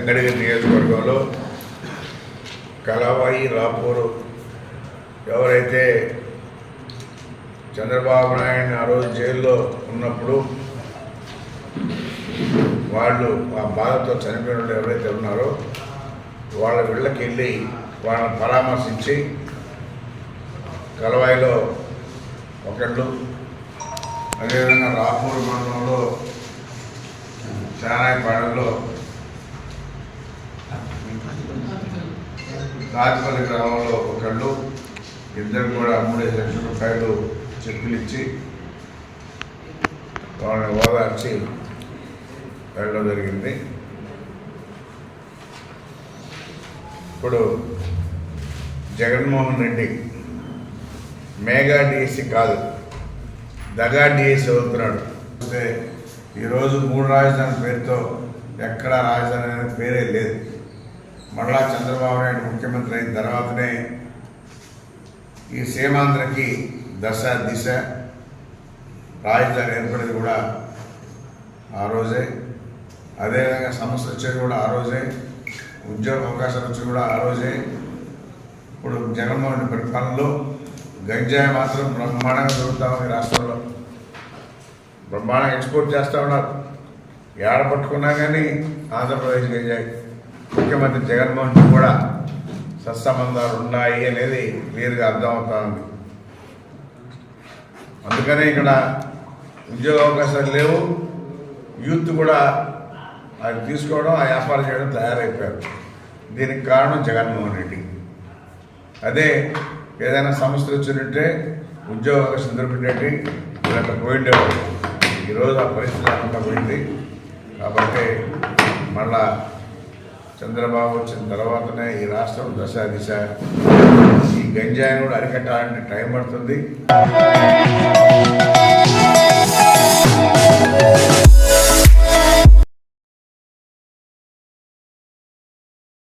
వెంకటగిరి నియోజకవర్గంలో కలవాయి రాపూరు ఎవరైతే చంద్రబాబు నాయుడు ఆ రోజు జైల్లో ఉన్నప్పుడు వాళ్ళు ఆ బాధతో చనిపోయిన వాళ్ళు ఎవరైతే ఉన్నారో వాళ్ళ వీళ్ళకి వెళ్ళి వాళ్ళని పరామర్శించి కలవాయిలో ఒకళ్ళు అదేవిధంగా రాపూర్ మండలంలో చానాయపాడలో రాజపల్లి గ్రామంలో ఒకళ్ళు ఇద్దరు కూడా మూడు లక్షల రూపాయలు చెక్కులు ఇచ్చి వాళ్ళని ఓదార్చి వెళ్ళడం జరిగింది. ఇప్పుడు జగన్మోహన్ రెడ్డి మేఘా డిఎస్సి కాదు దగా డిఎస్సి అవుతున్నాడు. అంటే ఈరోజు మూడు రాజధాని పేరుతో ఎక్కడా రాజధాని అనే పేరే లేదు. మళ్ళా చంద్రబాబు నాయుడు ముఖ్యమంత్రి అయిన తర్వాతనే ఈ సీమాంధ్రకి దశ దిశ రాజధాని ఏర్పడేది కూడా ఆ రోజే. అదేవిధంగా సమస్య వచ్చేది కూడా ఆ రోజే. ఉద్యోగ అవకాశాలు వచ్చేది కూడా ఆ రోజే. ఇప్పుడు జగన్మోహన్ పరిపాలనలో గంజాయి మాత్రం బ్రహ్మాండంగా దొరుకుతా ఉంది రాష్ట్రంలో. బ్రహ్మాండంగా ఎక్స్పోర్ట్ చేస్తూ ఉన్నారు. ఏడ పట్టుకున్నా కానీ ఆంధ్రప్రదేశ్ గంజాయి. ముఖ్యమంత్రి జగన్మోహన్ కూడా సత్సంబంధాలు ఉన్నాయి అనేది క్లియర్గా అర్థమవుతా ఉంది అందుకనే ఇక్కడ ఉద్యోగ అవకాశాలు లేవు. యూత్ కూడా అది తీసుకోవడం ఆ వ్యాపారం చేయడం తయారైపోయారు. దీనికి కారణం జగన్మోహన్ రెడ్డి. అదే ఏదైనా సమస్యలు వచ్చినట్టే ఉద్యోగ అవకాశం దొరికినట్టు వీళ్ళకి పోయిండేవాడు ఈరోజు ఆ పరిస్థితి అంతా పోయింది. కాబట్టి మళ్ళా చంద్రబాబు వచ్చిన తర్వాతనే ఈ రాష్ట్రం దశ దిశ. ఈ గంజాయిని కూడా అరికట్టాలంటే టైం పడుతుంది.